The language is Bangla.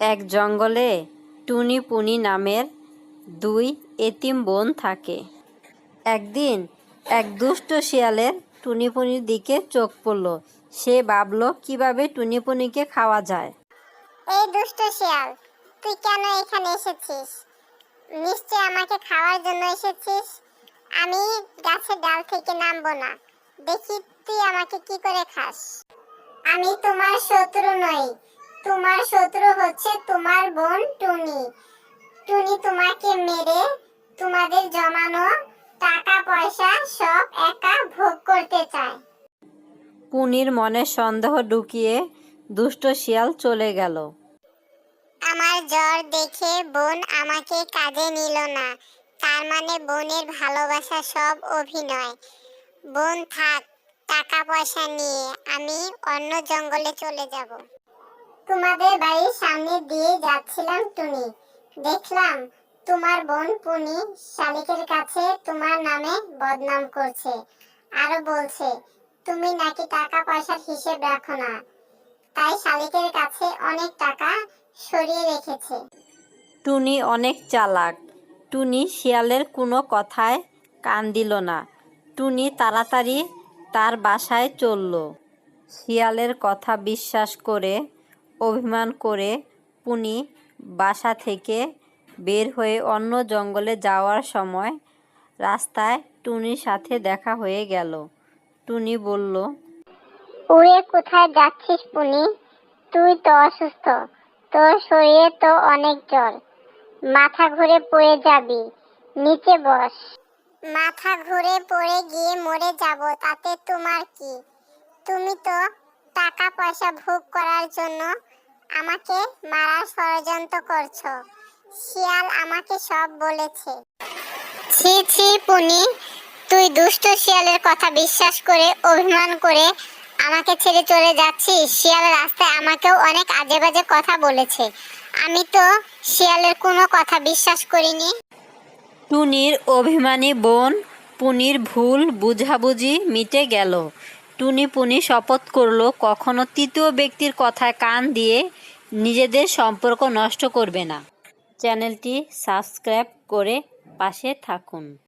এক জঙ্গলে টুনি পুনি নামের দুই এতিম বোন থাকে। একদিন এক দুষ্ট শিয়ালের টুনিপুনির দিকে চোখ পড়ল। সে ভাবল কীভাবে টুনিপুনিকে খাওয়া যায়? এই দুষ্ট শিয়াল তুই কেন এখানে এসেছিস? নিশ্চয় আমাকে খাওয়ার জন্য এসেছিস? আমি গাছের ডাল থেকে নামবো না। দেখি তুই আমাকে কি করে খাস? আমি তোমার শত্রু নই তোমার শত্রু হচ্ছে তোমার বোন টুনি। টুনি তোমাকে মেরে তোমাদের জমানো টাকা পয়সা সব একা ভোগ করতে চায়। পুনির মনে সন্দেহ ঢুকিয়ে দুষ্ট শিয়াল চলে গেল। আমার জ্বর দেখে বোন আমাকে কাজে নিল না। তার মানে বোনের ভালোবাসা সব অভিনয়। বোন থাক টাকা পয়সা নিয়ে আমি অন্য জঙ্গলে চলে যাব। তোমাদের বাড়ির সামনে দিয়ে যাচ্ছিলাম টুনি। দেখলাম তোমার বোন পুনি শালিকের কাছে তোমার নামে বদনাম করছে আরও বলছে, তুমি নাকি টাকা পয়সার হিসেব রাখো না। তাই শালিকের কাছে অনেক টাকা সরিয়ে রেখেছে। টুনি অনেক চালাক। টুনি শিয়ালের কোনো কথায় কান দিল না। টুনি তাড়াতাড়ি তার বাসায় চলল। শিয়ালের কথা বিশ্বাস করে অভিমান করে পুনি বাসা থেকে বের হয়ে অন্য জঙ্গলে যাওয়ার সময় রাস্তায় টুনির সাথে দেখা হয়ে গেল। টুনি বলল উড়ে কোথায় যাচ্ছিস পুনি? তুই তো অসুস্থ। তোর শরীরে তো অনেক জ্বর। মাথা ঘুরে পড়ে যাবি। নিচে বস। মাথা ঘুরে পড়ে গিয়ে মরে যাব তাতে তোমার কি? তুমি তো টাকা পয়সা ভোগ করার জন্য আমাকে মারার ষড়যন্ত্র করছ। শিয়াল আমাকে সব বলেছে। ছি ছি, পুনি। তুই দুষ্ট শিয়ালের কথা বিশ্বাস করে, অভিমান করে আমাকে ছেড়ে চলে যাচ্ছিস। শিয়াল রাস্তায় আমাকেও অনেক আজে বাজে কথা বলেছে। আমি তো শিয়ালের কোনো কথা বিশ্বাস করিনি। টুনির অভিমানী বোন, পুনির ভুল বুঝাবুঝি মিটে গেল। টুনি পুনি শপথ করল, কখনো তৃতীয় ব্যক্তির কথায় কান দিয়ে নিজেদের সম্পর্ক নষ্ট করবে না। চ্যানেলটি সাবস্ক্রাইব করে পাশে থাকুন।